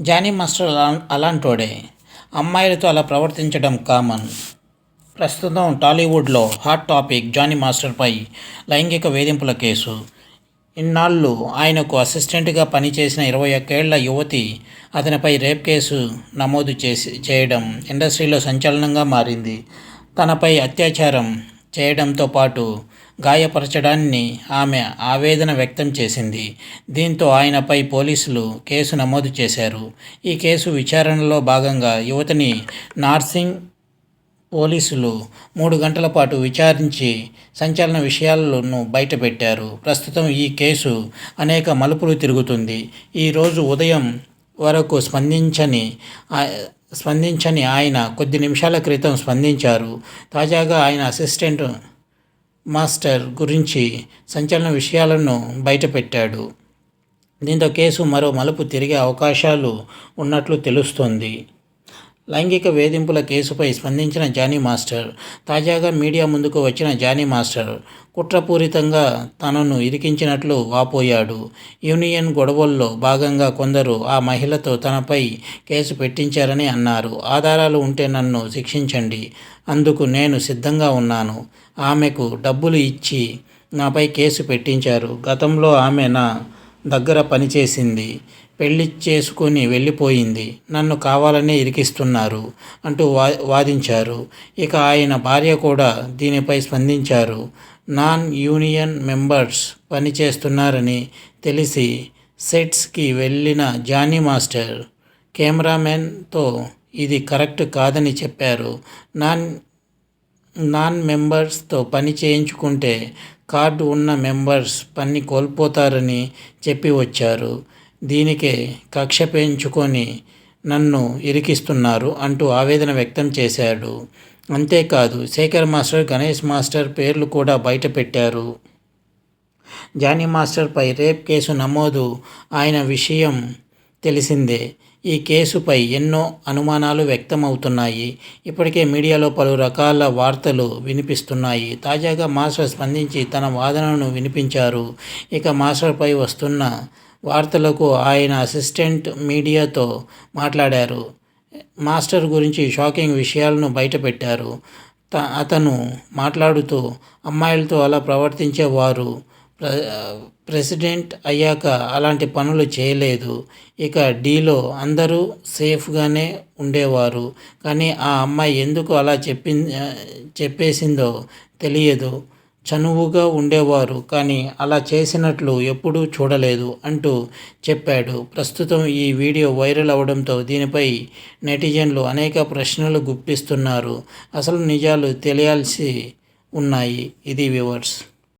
Johnny master అలా అలాంటోడే. అమ్మాయిలతో అలా ప్రవర్తించడం కామన్. ప్రస్తుతం టాలీవుడ్లో హాట్ టాపిక్ జానీ మాస్టర్పై లైంగిక వేధింపుల కేసు. ఇన్నాళ్ళు ఆయనకు అసిస్టెంట్గా పనిచేసిన ఇరవై ఒక్కేళ్ళ యువతి అతనిపై రేప్ కేసు నమోదు చేసి చేయడం ఇండస్ట్రీలో సంచలనంగా మారింది. తనపై అత్యాచారం చేయడంతో పాటు గాయపరచడాన్ని ఆమె ఆవేదన వ్యక్తం చేసింది. దీంతో ఆయనపై పోలీసులు కేసు నమోదు చేశారు. ఈ కేసు విచారణలో భాగంగా యువతిని నార్సింగ్ పోలీసులు మూడు గంటల పాటు విచారించి సంచలన విషయాలను బయటపెట్టారు. ప్రస్తుతం ఈ కేసు అనేక మలుపులు తిరుగుతుంది. ఈరోజు ఉదయం వరకు స్పందించని స్పందించని ఆయన కొద్ది నిమిషాల క్రితం స్పందించారు. తాజాగా ఆయన అసిస్టెంట్ మాస్టర్ గురించి సంచలన విషయాలను బయటపెట్టాడు. దీంతో కేసు మరో మలుపు తిరిగే అవకాశాలు ఉన్నట్లు తెలుస్తోంది. లైంగిక వేధింపుల కేసుపై స్పందించిన జానీ మాస్టర్ తాజాగా మీడియా ముందుకు వచ్చిన జానీ మాస్టర్ కుట్రపూరితంగా తనను ఇరికించినట్లు వాపోయాడు. యూనియన్ గొడవల్లో భాగంగా కొందరు ఆ మహిళతో తనపై కేసు పెట్టించారని అన్నారు. ఆధారాలు ఉంటే నన్ను శిక్షించండి అందుకు నేను సిద్ధంగా ఉన్నాను. ఆమెకు డబ్బులు ఇచ్చి నాపై కేసు పెట్టించారు. గతంలో ఆమె నా దగ్గర పనిచేసింది. పెళ్ళి చేసుకుని వెళ్ళిపోయింది. నన్ను కావాలనే ఇరికిస్తున్నారు అంటూ వా వాదించారు. ఇక ఆయన భార్య కూడా దీనిపై స్పందించారు. నాన్ యూనియన్ మెంబర్స్ పనిచేస్తున్నారని తెలిసి సెట్స్కి వెళ్ళిన జానీ మాస్టర్ కెమెరామెన్తో ఇది కరెక్ట్ కాదని చెప్పారు. నాన్ నాన్ మెంబర్స్తో పని చేయించుకుంటే కార్డు ఉన్న మెంబర్స్ పని కోల్పోతారని చెప్పి వచ్చారు. దీనికే కక్ష పెంచుకొని నన్ను ఇరికిస్తున్నారు అంటూ ఆవేదన వ్యక్తం చేశాడు. అంతేకాదు శేఖర్ మాస్టర్ గణేష్ మాస్టర్ పేర్లు కూడా బయట పెట్టారు. జానీ మాస్టర్పై రేప్ కేసు నమోదు ఆయన విషయం తెలిసిందే. ఈ కేసుపై ఎన్నో అనుమానాలు వ్యక్తమవుతున్నాయి. ఇప్పటికే మీడియాలో పలు రకాల వార్తలు వినిపిస్తున్నాయి. తాజాగా మాస్టర్ స్పందించి తన వాదనను వినిపించారు. ఇక మాస్టర్పై వస్తున్న వార్తలకు ఆయన అసిస్టెంట్ మీడియాతో మాట్లాడారు. మాస్టర్ గురించి షాకింగ్ విషయాలను బయటపెట్టారు. త అతను మాట్లాడుతూ అమ్మాయిలతో అలా ప్రవర్తించేవారు ప్రెసిడెంట్ అయ్యాక అలాంటి పనులు చేయలేదు. ఇక డీలో అందరూ సేఫ్గానే ఉండేవారు. కానీ ఆ అమ్మాయి ఎందుకు అలా చెప్పి చెప్పేసిందో తెలియదు. చనువుగా ఉండేవారు. కానీ అలా చేసినట్లు ఎప్పుడూ చూడలేదు అంటూ చెప్పాడు. ప్రస్తుతం ఈ వీడియో వైరల్ అవడంతో దీనిపై నెటిజన్లు అనేక ప్రశ్నలు గుప్పిస్తున్నారు. అసలు నిజాలు తెలియాల్సి ఉన్నాయి. ఇది వ్యూవర్స్.